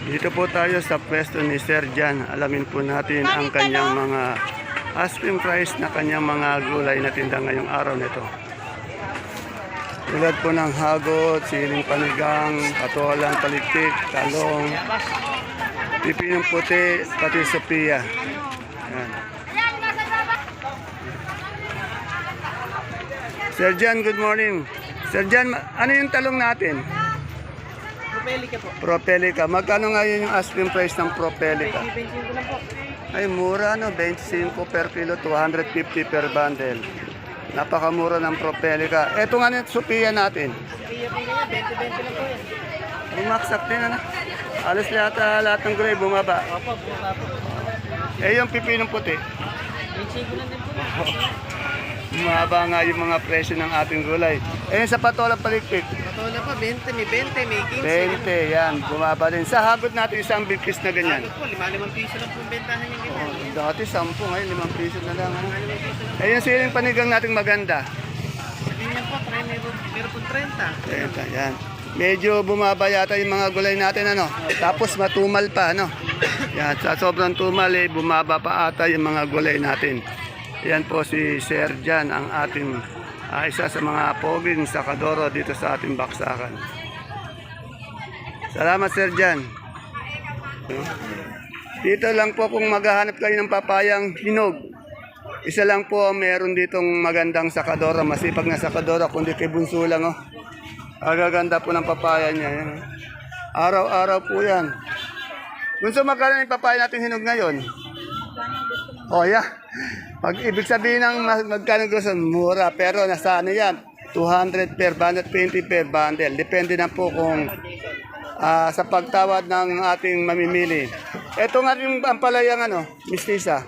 Dito po tayo sa pwesto ni Sir Jan. Alamin po natin ang kanyang mga asking price na kanyang mga gulay na tinda ngayong araw nito. Tulad po ng hagot, siling panigang, patolang palikpik, talong, pipinong puti, pati sopiya. Yan. Sir Jan, good morning. Sir Jan, ano yung talong natin? Propelica po. Propelica. Magkano ngayon yung asking price ng Propelica? 25 lang po. Ay, mura no. 25 per kilo, 250 per bundle. Napakamura ng Propelica. Eto nga yung Sophia natin. Kaya po kaya, 20-20 lang po yan. Bumaksak din ano. Alas lahat, ah, lahat ng gulay bumaba. Opo, buka po. Eh, yung pipinong puti. 25 lang din po. Bumaba nga yung mga presyo ng ating gulay. Eh, sa patolang palikpik. Patola po, 20, may 20, may 20, 15. yan. Bumaba din. Sa hagot natin isang big piece na ganyan. Ano po, 5-5 piso lang po ang bentahan yung ganyan. Oh, dati 10, ngayon 5 piso na lang. Ano? 5 piso lang. Eh, yung siling panigang nating maganda. Niyo po, try meron, meron po 30. Ayan, yan. Medyo bumaba yata yung mga gulay natin ano. Tapos matumal pa ano. Yan, sa sobrang tumal eh, bumaba pa ata yung mga gulay natin. Yan po si Sir Jan, ang ating ah, isa sa mga poging sakadoro dito sa ating baksakan. Salamat Sir Jan. Dito lang po kung maghahanap kayo ng papayang hinog. Isa lang po meron ditong magandang sakadora, masipag na sakadora, kundi kay lang oh. Agaganda po ng papaya niya. Yan. oh. Araw-araw po yan. Bunso, magkano yung papaya natin hinog ngayon? Oh, yeah. Pag ibig sabihin ng mag- magkano gusto, mura. Pero nasa ano yan? 200 per bundle, 20 per bundle. Depende na po kung ah, sa pagtawad ng ating mamimili. Ito nga yung ampalayang ano, mistisa.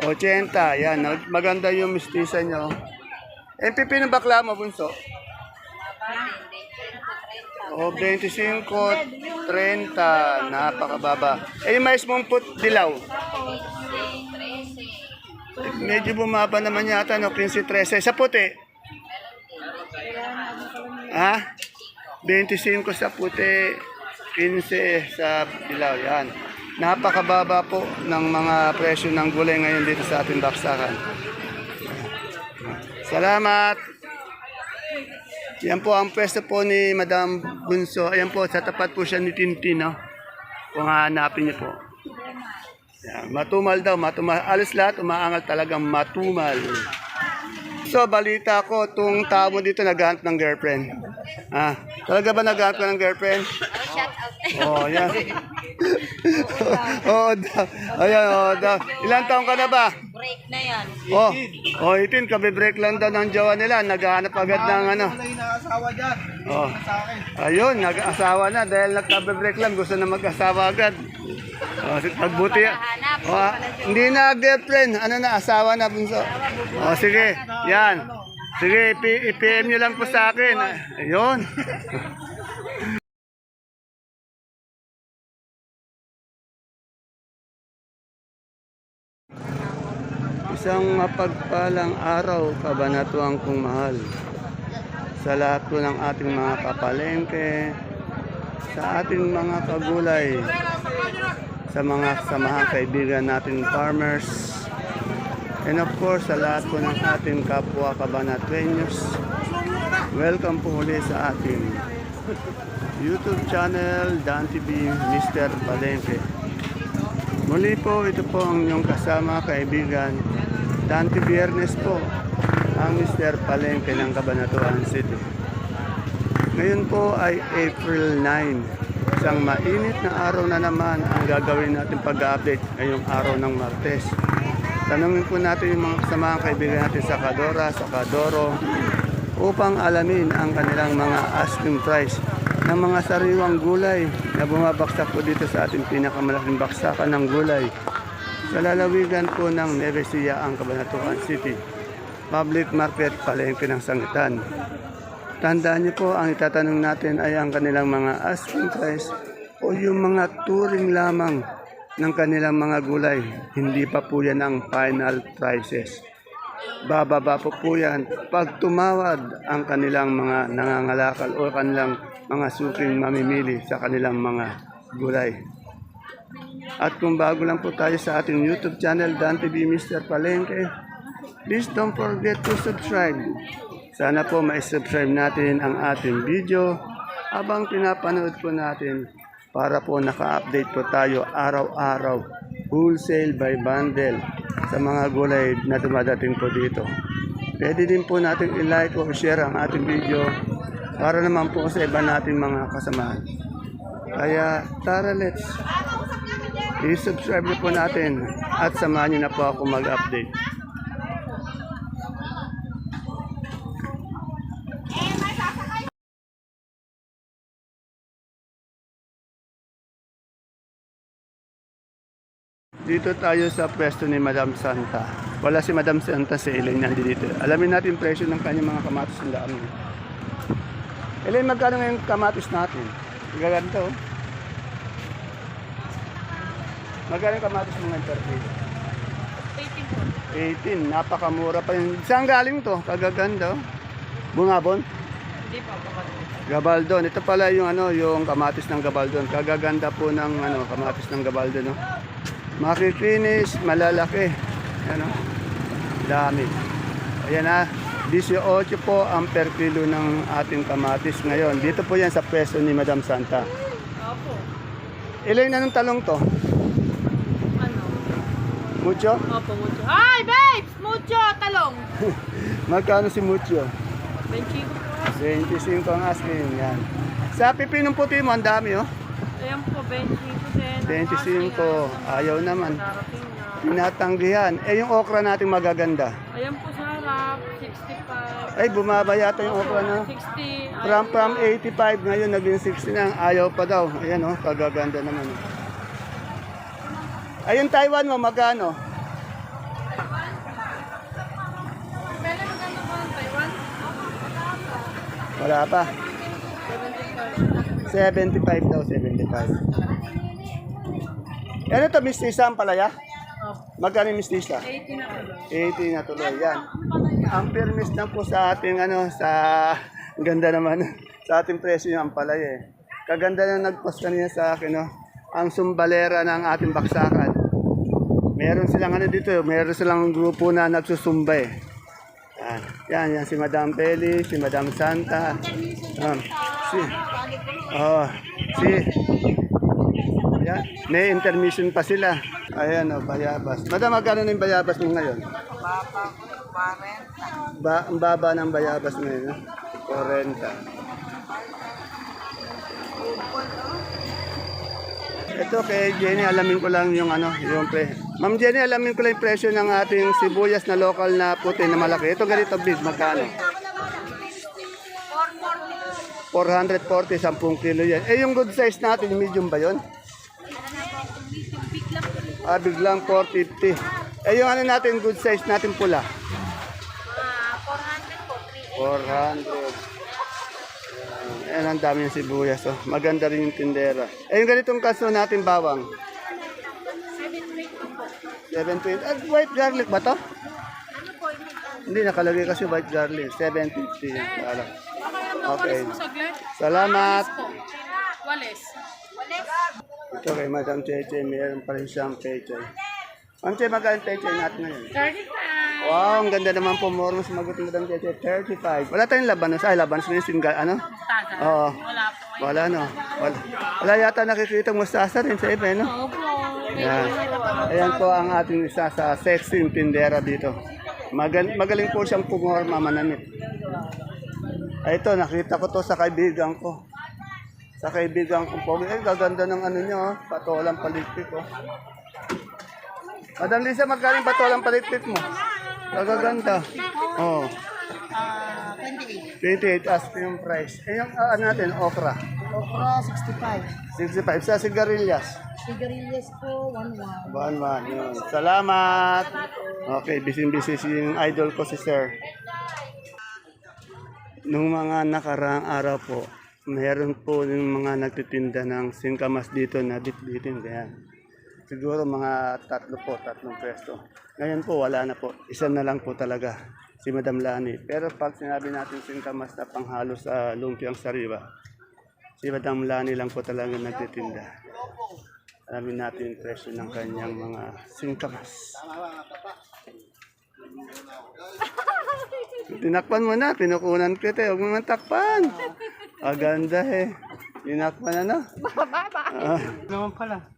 80, yan. Maganda yung mistisa nyo. Eh, pipino bakla mo, bunso? O, 25, 30, napakababa. Eh, yung mais mong put dilaw? Medyo bumaba naman yata, no? 15, 13. Sa puti? Ha? 25 sa puti, 15 sa dilaw. Yan. Napakababa po ng mga presyo ng gulay ngayon dito sa ating baksakan. Salamat! Yan po ang pwesto po ni Madam Bunso. Ayan po, sa tapat po siya ni Tintin, no? Kung hahanapin niyo po. Yan, matumal daw, matumal. Alis lahat, umaangal talagang matumal. So, balita ko, itong tao mo dito naghahanap ng girlfriend. Ah, talaga ba naghahanap ka ng girlfriend? Oh, yan. Oo daw. Ayan, oo daw. Ilan taong ka na ba? Break na yan. Oh, oh, itin, kabe-break lang daw ng jowa nila. Naghahanap agad ng ano. Oh. Ayun, nag-asawa na dahil nagkabe-break lang. Gusto na mag-asawa agad. Oh, si- pagbuti. Oh, ah, hindi na girlfriend. Ano na, asawa na. Bunso. Oh, sige. Yan. Sige, i- i-PM nyo lang po sa akin. Ayun. Isang mapagpalang araw, kabanatuang kong mahal. Sa lahat po ng ating mga kapalengke, sa ating mga kagulay, sa mga samahan kaibigan nating farmers, and of course sa lahat po ng ating kapwa kabanatuenyos. Welcome po uli sa ating YouTube channel, Dan TV, Mr. Palengke. Muli po, ito po ang inyong kasama, kaibigan. Dante Biernes po, ang Mr. Palengke ng Cabanatuan City. Ngayon po ay April 9. Isang mainit na araw na naman ang gagawin natin pag-update ngayong araw ng Martes. Tanungin po natin yung mga kasamahan kaibigan natin sa Kadora, sa Kadoro, upang alamin ang kanilang mga asking price ng mga sariwang gulay na bumabaksak po dito sa ating pinakamalaking baksakan ng gulay sa lalawigan po ng Nevesia ang Cabanatuan City. Public Market Palengke ng Sangitan. Tandaan niyo po, ang itatanong natin ay ang kanilang mga asking price o yung mga turing lamang ng kanilang mga gulay. Hindi pa po yan ang final prices. bababa po po yan pag tumawad ang kanilang mga nangangalakal o kanilang mga suking mamimili sa kanilang mga gulay. At kung bago lang po tayo sa ating YouTube channel, Dan TV Mr. Palengke, please don't forget to subscribe. Sana po ma-subscribe natin ang ating video habang pinapanood po natin para po naka-update po tayo araw-araw, wholesale by bundle sa mga gulay na dumadating po dito. Pwede din po natin i-like o share ang ating video para naman po sa iba nating mga kasamahan. Kaya tara let's i-subscribe niyo po natin at samahan niyo na po ako mag-update. Dito tayo sa pwesto ni Madam Santa. Wala si Madam Santa si Elaine nandito. Alamin natin presyo ng kanyang mga kamatis ng daan. Elaine, magkano ngayon kamatis natin? Gaganda oh. Magkano kamatis ngayon per kilo? 18 napakamura pa yun. Saan galing to? Kagaganda oh. Bungabon? Hindi pa, Gabaldon. Ito pala yung ano, yung kamatis ng Gabaldon. Kagaganda po ng ano, kamatis ng Gabaldon, no. Makikinis, malalaki. Ano? Dami. Ayan na. 18 po ang per kilo ng ating kamatis ngayon. Dito po yan sa pwesto ni Madam Santa. Opo. Ilan na ng talong to? Mucho? Opo, mucho. Hi, babes! Mucho! Talong! Magkano si Mucho? Benchi ko po. 25 ang asking. Yan. Sa pipinong puti mo, ang dami oh. Ayan po, benchi ko din. 25. Ayaw naman. Na. Tinatanggihan. Eh yung okra natin magaganda. Ayan po sa harap, 65. Ay, bumaba yata yung okra na. 60. From, from 85 ngayon, naging 60 na. Ayaw pa daw. Ayan oh, kagaganda naman. Oh. Ayun Taiwan mo, magkano? Wala pa. 75 daw, 75. Ano to, mistisa ang palaya? Magkano yung mistisa? 80 na po. 80 na tuloy, yan. Ang fairness lang po sa ating ano, sa ganda naman, sa ating presyo ng ampalaya eh. Kaganda na nag-post kanina sa akin, no? ang sumbalera ng ating baksakan. Meron silang ano dito, meron silang grupo na nagsusumba eh. Yan, yan, si Madam Peli, si Madam Santa. Um, si, oh, si, yan, may intermission pa sila. Ayan o, bayabas. Madam, magkano na yung bayabas mo ngayon? Ba, ang baba ng bayabas ngayon, no? 40. Ito kay Jenny, alamin ko lang yung ano, yung pre. Ma'am Jenny, alamin ko lang yung presyo ng ating sibuyas na local na puti na malaki. Ito ganito big, magkano? 440, 10 kilo yan. Eh, yung good size natin, medium ba yun? Ah, biglang 450. Eh, yung ano natin, good size natin pula? 400. Ayan, ang dami ng sibuyas. Oh. Maganda rin yung tindera. Eh, yung ganitong kaso natin bawang? 720. At white garlic ba to? Hindi, nakalagay kasi white garlic. 750. Wala. Okay. Salamat. Wales. Ito kay Madam Cheche, mayroon pa rin siyang peche. Ang Che, magkano peche natin ngayon? 35. Wow, ang ganda naman po. More mas magot ng Madam Cheche. 35. Wala tayong labanos. Ay, labanos na yung singa, ano? Oo. Wala po. Wala, no? Wala, wala yata nakikita mustasa rin sa iba, eh, no? Opo. Yan. Ayan po ang ating isa sa sexy tindera dito. Magal magaling po siyang pumorma manamit. Ay, ito, nakita ko to sa kaibigan ko. Sa kaibigan ko po. Eh, gaganda ng ano nyo, oh. patolang paligpit ko. Madam Lisa, magkano yung patolang paligpit mo? Gagaganda. Oh. Ah, 28 28. as yung price. Eh, yung ah, ano natin, okra. Okra, 65. 65 sa sigarilyas. Sigarilyas po, 11. One, one. Yun. Salamat. Okay, busy-busy si yung idol ko si Sir. Nung mga nakaraang araw po, meron po yung mga nagtitinda ng singkamas dito na bitbitin. Kaya siguro mga tatlo po, tatlong pwesto. Ngayon po, wala na po. Isa na lang po talaga, si Madam Lani. Pero pag sinabi natin singkamas na panghalo sa lumpiang sariwa, si Madam Lani lang po talaga nagtitinda. Alamin natin yung presyo ng kanyang mga singkamas. Tinakpan mo na, pinukunan kita. Huwag mo man takpan. Aganda eh. Tinakpan na, no? Ah. Naman pala.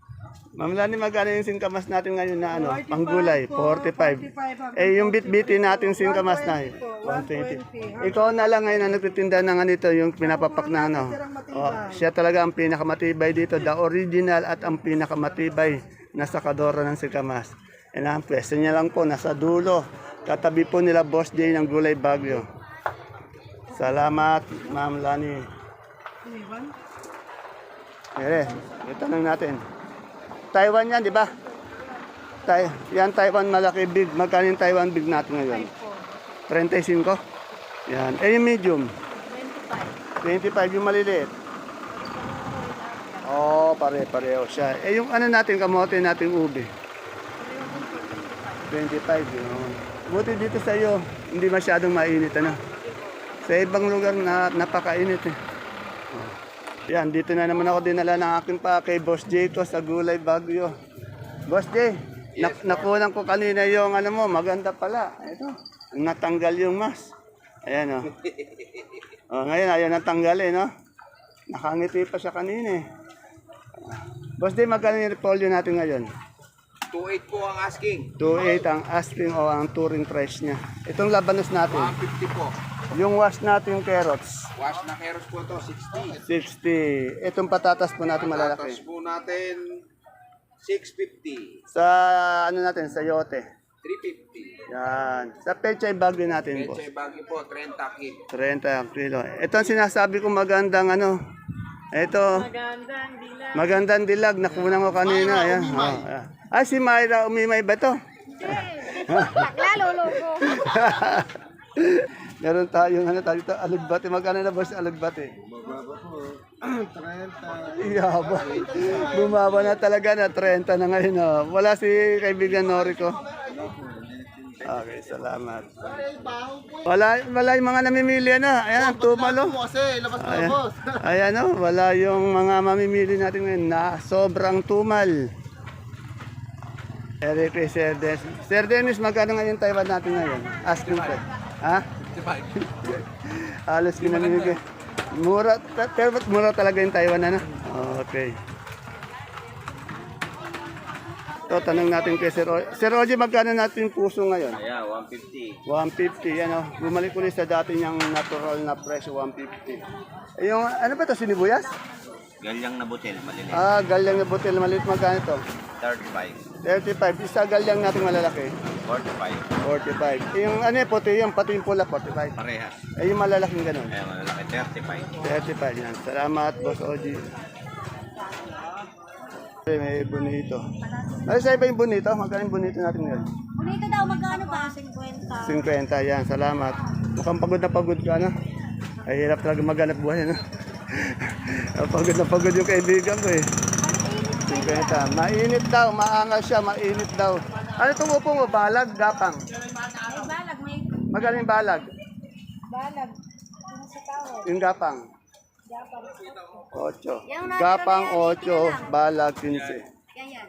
Ma'am Lani, magkano yung singkamas natin ngayon na ano? Panggulay, 45. Eh, yung bit-bitin natin singkamas na eh, 120. Ikaw na lang ngayon na nagtitinda ng ganito, yung pinapapak na ano. Oh, siya talaga ang pinakamatibay dito, the original at ang pinakamatibay na sakadora ng singkamas. And ang pwesto niya lang po, nasa dulo. Katabi po nila Boss J ng Gulay Bagyo. Salamat, Ma'am Lani. Ere, itanong natin. Taiwan yan, di ba? Tai yan Taiwan malaki big. Magkano yung Taiwan big natin ngayon? 35. Yan. Eh yung medium? 25. 25 yung maliliit. Oh, pare-pareho siya. Eh yung ano natin, kamote natin ubi. 25 yun. Buti dito sa iyo, hindi masyadong mainit ano. Sa ibang lugar na napakainit eh. Yan, dito na naman ako dinala ng aking pa kay Boss J ko sa Gulay Bagyo. Boss J, nak nakunan ko kanina yung ano mo, maganda pala. Ito, natanggal yung mas. Ayan o. Oh. ngayon, ayaw natanggal eh, no? Nakangiti pa siya kanina eh. Boss J, magkano yung repolyo natin ngayon? 2.8 po ang asking. 2.8 ang asking o ang touring price niya. Itong labanos natin, 150 po. Yung wash natin carrots, Wash na keros po to 60. 60. Itong patatas po natin malalaki. Tapos po natin 650. Sa ano natin, sa yote. 350. Yan. Sa pechay bagyo natin, boss. Peche bagi po 30 kilo. 30 ang kilo. Ito ang sinasabi ko magandang ano. Ito. Magandang dilag. Nakunan ko kanina. Ayan. Oh, ayan. Ah, si Myra umimay ba to? Bakla, lolo ko. Meron tayong ano tayo dito, alugbati. Magkano na boss alugbati? Bababa po. 30. Iyaba. Bumaba na talaga na 30 na ngayon. Oh. Wala si kaibigan Norico. Okay, salamat. Wala, wala yung mga namimili na. Ayan, tumalo. Labas Ayan, ayan o, wala yung mga mamimili natin ngayon na sobrang tumal. Eric Sir Dennis. Sir Dennis, magkano ngayon Taiwan natin ngayon? Asking ko. Ha? Halos pinamimigay. Mura, pero ba't mura talaga yung Taiwan ano? Okay. Ito, tanong natin kay Sir Oji. Sir Oji, magkano natin yung puso ngayon? Yeah, 150. 150, yan o. Bumalik ulit sa dati niyang natural na presyo, 150. Eh, yung, ano ba ito, sinibuyas? Galyang na butil, maliliit. Ah, galyang na butil, maliit magkano ito? 35. 35, isa galyang natin malalaki, 45. 45. Eh, yung ano eh, puti yung pati yung pula, 45. Parehas. Eh, yung malalaking ganun, Ayan, malalaki. 35. 35 yan. Salamat, Boss Oji. Eh, may bonito. Ano sa iba yung bonito? Magkano yung bonito natin ngayon? Bonito daw, magkano ba? 50. 50, yan. Salamat. Mukhang pagod na pagod ka, ano? Ay, hirap talaga maghanap buhay, ano? pagod na pagod yung kaibigan ko, eh. 50. Mainit daw, maangal siya, mainit daw. Ano itong upo mo? Balag, gapang. May balag, may Magaling balag. balag. Yung gapang. Japang. 8. Yung natural Gapang na yan, 8, balag 15. Yan yan.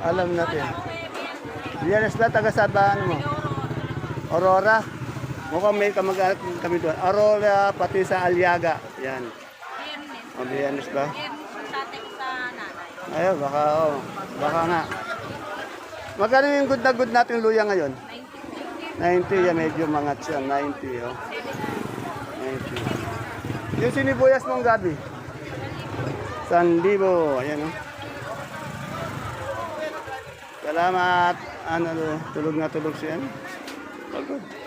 Alam natin. Diyanes na, taga Sabaan mo. Aurora. Mukhang may kamag-anak kami doon. Aurora, pati sa Aliaga. Yan. Diyanes ba? Ayun, baka, oh, baka nga. Magkano yung good na good nating luya ngayon? 90, yan medyo mga siya, 90, oh. 90. Yung sinibuyas mong gabi? Sandibo, ayan, oh. Salamat. Ano, tulog na tulog siya. Pagod.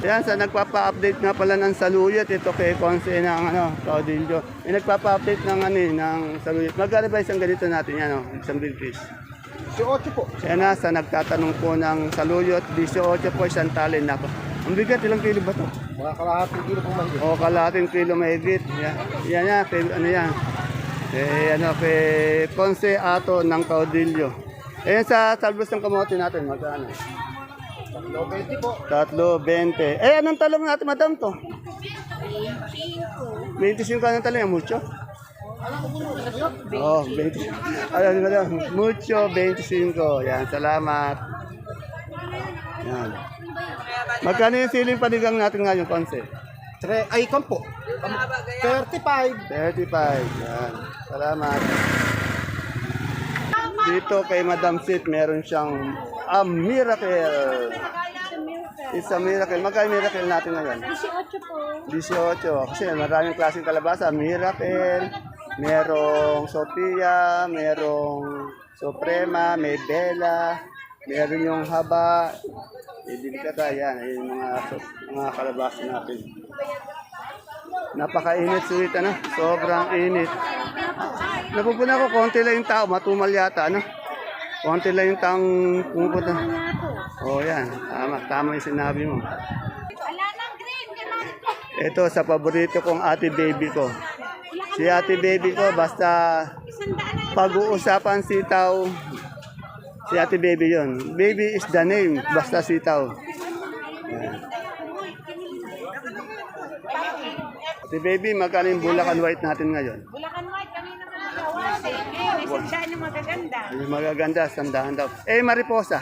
Yan, sa nagpapa-update nga pala ng saluyot, ito kay Conce ng ano, Caudillo. May nagpapa-update ng ano, eh, ng saluyot. Magkano ba isang ganito natin yan, oh, isang big fish? 18 po. Yan na, sa nagtatanong po ng saluyot, 18 po isang talin na. Ang bigat, ilang kilo ba to? Mga kalahating kilo pong mahigit. O, kalahating kilo mahigit. Yan, yan, yan, kay, ano yan. Kay, ano, kay Ponce Ato ng Caudillo. Ayan sa talbos ng kamote natin, magkano? Tatlo 20 po. Tatlo, 20. Eh, anong talong natin, madam to? 25 anong talong yan, mucho? Oh, 20. Ayan, madam, mucho, 25. Yan, salamat. Yan. Magkano yung siling panigang natin ngayon, Ponce? Tre, ay, kam po. 35. 35. Yan. Salamat. Dito kay Madam Sit, meron siyang a miracle. It's a miracle. Magkano miracle natin ngayon? 18 po. 18. Kasi maraming klaseng kalabasa. Miracle, merong Sophia, merong Suprema, may Bella, meron yung Haba, Ibigkata, yan. Ayun yung mga, mga kalabasa natin. Napakainit, sweet, ano? Sobrang init. Napupuna ko, konti lang yung tao, matumal yata, ano? Konti lang yung taong pumupunta. Oh, yan. Tama, tama yung sinabi mo. Ito sa paborito kong ate baby ko. Si ate baby ko, basta pag-uusapan sitaw, si ate baby yon. Baby is the name, basta sitaw. Yan. Ate baby, magkano yung bulakan white natin ngayon? Bulacan White, kanina pa nakawasin. Eh, may sandaan na magaganda. Ay, magaganda, sandahan daw. Eh, mariposa.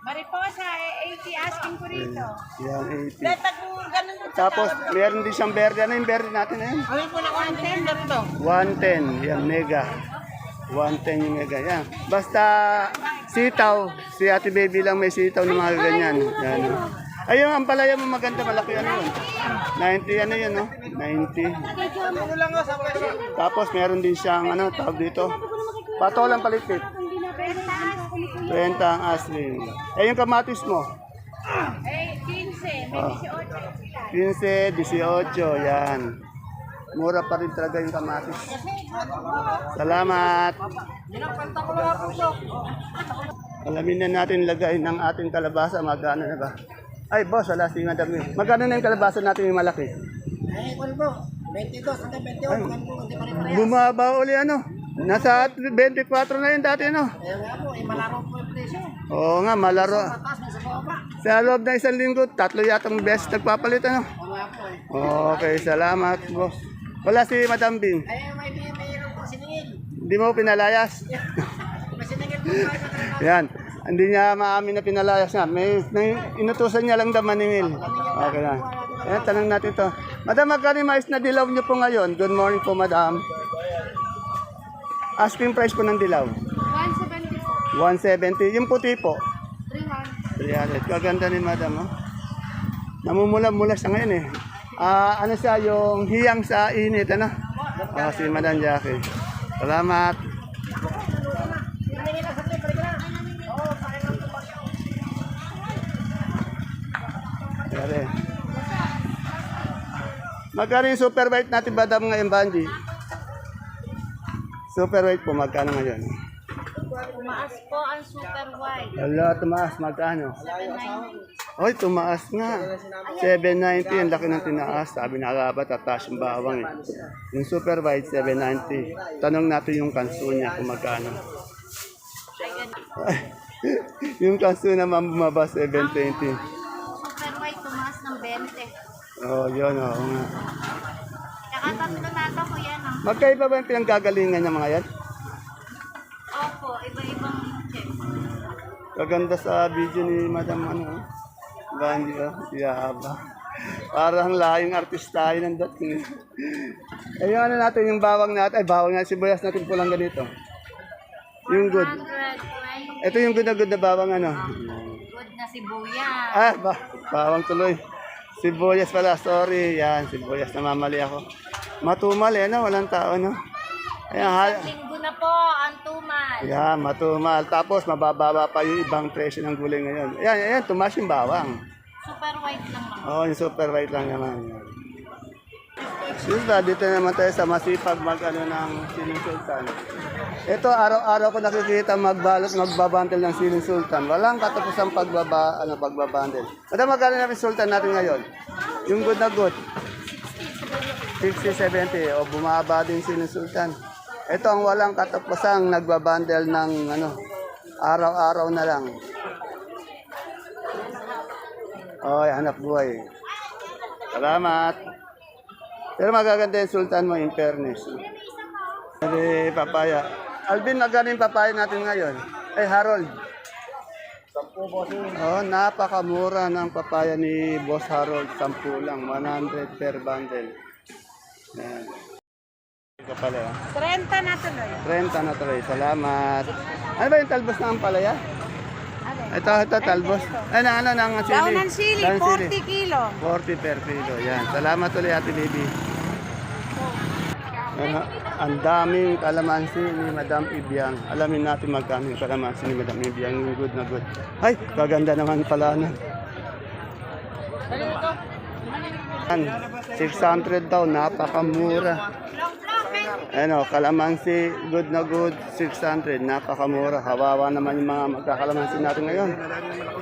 Mariposa, eh, 80 asking ko rito. Yan, 80. Pag ganun po Tapos, meron din siyang berde. Ano yung berde natin na yun? Ano po na 110 rito? 110, yan, mega. 110 yung mega, yan. Basta sitaw, si ate baby lang may sitaw ng mga ganyan. Yan. Ayun, ang palaya mo maganda, malaki ano yun. 90, ano yun, no? 90. Tapos meron din siyang, ano, tawag dito. Patolang palitit. 20 ang asling. Eh, yung kamatis mo. Eh, 15, may Ah. 18. 15, 18, yan. Mura pa rin talaga yung kamatis. Salamat. Alamin na natin lagay ng ating kalabasa. Magkano na ba? Ay, boss, wala si Madam. eh. Magkano na yung kalabasa natin yung malaki? Ay, kung po. 22 hanggang 21. Kung po, hindi pa rin pare. Bumaba uli ano? Nasa 24 na yun dati, no? Kaya nga po, eh, malaro po yung presyo. Oo nga, malaro. Taas na sa baba. Sa loob ng isang linggo, tatlo yatang beses nagpapalit, ano? Nga po eh. Okay, salamat, boss. Wala si Madam Bing. Ay, may may mayroon po siningil. Hindi mo pinalayas? May siningil po tayo. Yan. Hindi niya maamin na pinalayas nga. May, may inutusan niya lang daw maningil. Okay na. Ayan, tanong natin to. Madam, magkano mais na dilaw niyo po ngayon? Good morning po, madam. Asking price po ng dilaw. 170 po. 170. Yung puti po. 300. 300. Kaganda ni madam, oh. Namumula-mula siya ngayon eh. Ah, ano siya, yung hiyang sa init, ano? Ah, si Madam Jackie. Salamat. Magkano yung super white natin badam ngayon, Banji? Super white po, magkano ngayon? Tumaas po ang super white. Wala, tumaas, magkano? 790. Oy, tumaas nga. 790, ang laki ng tinaas. Sabi na nga ba, tataas yung bawang eh. Yung super white, 790. Tanong natin yung kanso niya kung magkano. yung kanso naman bumaba, 720. Super white, tumaas ng 20. Oh, yun, oo nga. Magkaiba ba yung pinanggagalingan ng mga yan? Opo, iba-ibang check. Kaganda sa video ni Madam ano, Banji, oh. Yaba. Parang lahing artista yun ang dating. Eh, yung ano natin, yung bawang natin, ay bawang natin, sibuyas natin pulang ganito. Yung good. 120. Ito yung good na good na bawang ano. Good na sibuyas. Ah, ba, bawang tuloy. Sibuyas pala, sorry. Yan, sibuyas, namamali ako. Matumal eh, no? Walang tao, no? Ayan, ha- Linggo na po ang tumal. Yan, matumal. Tapos, mabababa pa yung ibang presyo ng gulay ngayon. Ayan, ayan, tumas yung bawang. Super white lang naman. Oo, oh, yung super white lang naman. Yan. Siyempre, dito naman tayo sa masipag mag ano ng siling sultan. Ito, araw-araw ko nakikita magbalot, magbabantel ng siling sultan. Walang katapusang pagbaba, ano, pagbabandel. Madam, magkano namin sultan natin ngayon? Yung good na good. 60, 70. O bumaba din siling sultan. Ito ang walang katapusang nagbabandel ng ano, araw-araw na lang. Oy, hanap buhay. Salamat. Pero magaganda yung sultan mo in fairness. Hindi, papaya. Alvin, magkano yung papaya natin ngayon? Ay, Harold. Oh, napakamura ng papaya ni Boss Harold. Sampu lang, 100 per bundle. Yan. Ito pala. ah. 30 na tuloy. 30 na tuloy. Salamat. Ano ba yung talbos ng ampalaya? Ano? Ito, ito, talbos. Ay, na, ano, ng sili. Daon ng sili, Daon ng 40 kilo. 40 per kilo. Yan. Salamat ulit, Ate Baby. Ano, ang daming kalamansi ni Madam Ibiang. Alamin natin magkano yung kalamansi ni Madam Ibiang. Yung good na good. Ay, kaganda naman pala na. Yan, 600 daw, napakamura. Ano, kalamansi, good na good, 600, napakamura. Hawawa naman yung mga magkakalamansi natin ngayon.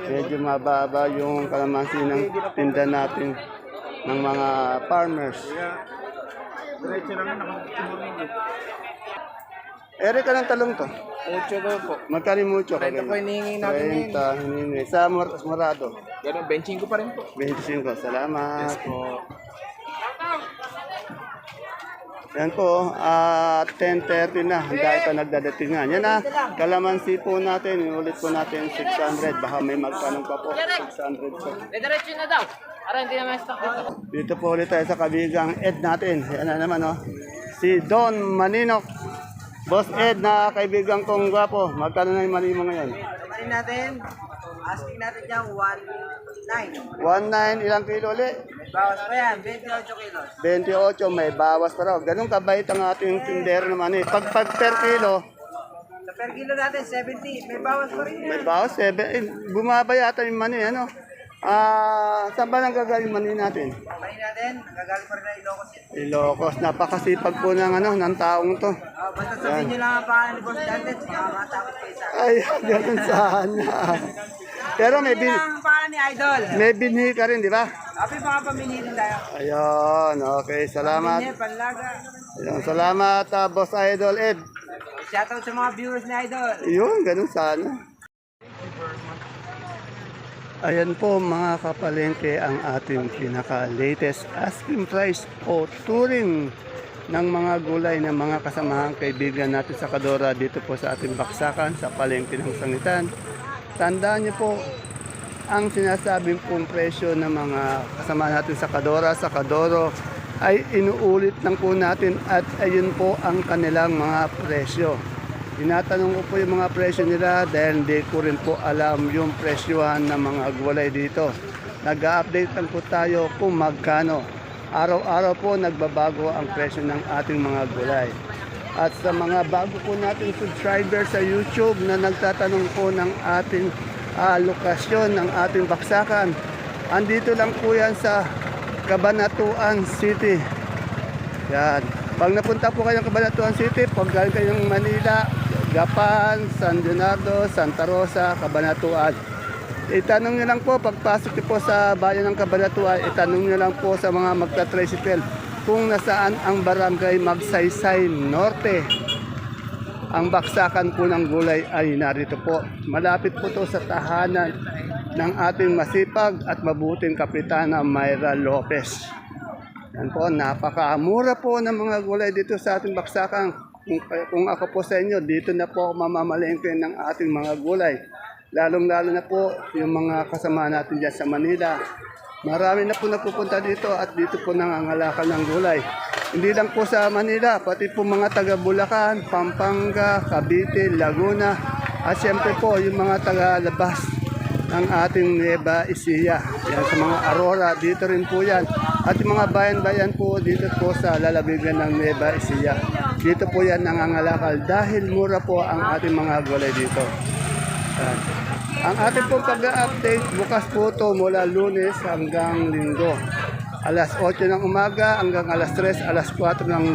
Medyo mababa yung kalamansi ng tinda natin ng mga farmers. Ere ka ng talong to. 8 daw po. Magkano yung mucho? 30 po hinihingi natin 30, hinihingi. Sa Mor- Morado. Ganun, benching ko pa rin po. 25. Salamat. Yan po, ah 10.30 na. Handa ito nagdadatingan. Yan na, kalamansi po natin. Inulit po natin 600. Baka may magkanong pa po. 600 po. Diretso na daw. Para hindi na stock dito. Dito po ulit tayo sa kabigang Ed natin. Yan na naman, oh. Si Don Maninok. Boss Ed na kaibigan kong gwapo. Magkano na yung mali mo ngayon? Mali natin, asking natin dyan 1.9. 1.9 ilang kilo ulit? Bawas pa yan, 28 kilos. 28, may bawas pa raw. Ganun kabait ang ating tindero naman eh. Pag, pag per kilo, Sa per kilo natin, 70. May bawas pa rin yan. may bawas. Sebe, eh, bumaba yata yung mani, ano? Ah, saan ba nang gagaling mani natin? Mali natin, gagaling pa rin na Ilocos. Ilocos, napakasipag po ng, ano, ng taong to. Ah, basta sabihin nyo lang ang pangalan ni Boss Dantes, makakatakot kayo sa akin. Ay, ganun sana. Pero may, bin, ang pangalan ni Idol. may binhi ka rin, di ba? Happy mga pamilinin tayo. Ayun, okay, salamat. Pinye, panlaga. Ayun, salamat, ah, Boss Idol Ed. Shoutout sa mga viewers ni Idol. Yun, ganun sana. Ayan po mga kapalengke ang ating pinaka-latest asking price o touring ng mga gulay ng mga kasamahang kaibigan natin sa Kadora dito po sa ating baksakan sa palengke ng Sangitan. Tandaan niyo po ang sinasabing pong presyo ng mga kasama natin sa Kadora, sa Kadoro ay inuulit lang po natin at ayun po ang kanilang mga presyo. Tinatanong ko po yung mga presyo nila dahil hindi ko rin po alam yung presyohan ng mga gulay dito. Nag-update lang po tayo kung magkano. Araw-araw po nagbabago ang presyo ng ating mga gulay. At sa mga bago po nating subscribers sa YouTube na nagtatanong po ng ating ah, lokasyon ng ating baksakan, andito lang po yan sa Cabanatuan City. Yan. Pag napunta po kayo ng Cabanatuan City, pag galing kayo ng Manila, Gapan, San Leonardo, Santa Rosa, Cabanatuan. Itanong nyo lang po, pagpasok nyo po sa bayan ng Cabanatuan, itanong nyo lang po sa mga magta-tricycle kung nasaan ang barangay Magsaysay Norte. Ang baksakan po ng gulay ay narito po. Malapit po to sa tahanan ng ating masipag at mabuting kapitana Mayra Lopez. Yan po, napakamura po ng mga gulay dito sa ating baksakan. Kung, ako po sa inyo, dito na po ako mamamalengke ng ating mga gulay. Lalong-lalo na po yung mga kasama natin dyan sa Manila. Marami na po napupunta dito at dito po nangangalakal ng gulay. Hindi lang po sa Manila, pati po mga taga Bulacan, Pampanga, Cavite, Laguna, at siyempre po yung mga taga-labas ng ating Nueva Ecija. Yan sa mga Aurora, dito rin po yan. At yung mga bayan-bayan po dito po sa lalabigan ng Nueva Ecija. Dito po yan nangangalakal dahil mura po ang ating mga gulay dito. Yan. Ang ating pong pag-update bukas po to mula lunes hanggang linggo. alas 8 ng umaga hanggang alas 3, alas 4 ng,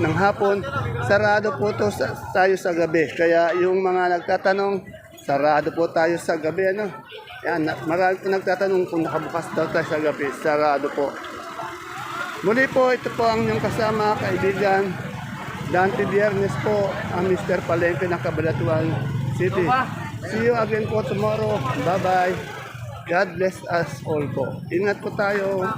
ng hapon. Sarado po to sa, tayo sa gabi. Kaya yung mga nagtatanong, sarado po tayo sa gabi. Ano? Yan, na- marami po nagtatanong kung nakabukas daw tayo sa gabi. Sarado po. Muli po, ito po ang inyong kasama, kaibigan. Dante Biernes po, ang Mr. Palengke ng Cabalatuan City. See you again po tomorrow. Bye-bye. God bless us all po. Ingat po tayo.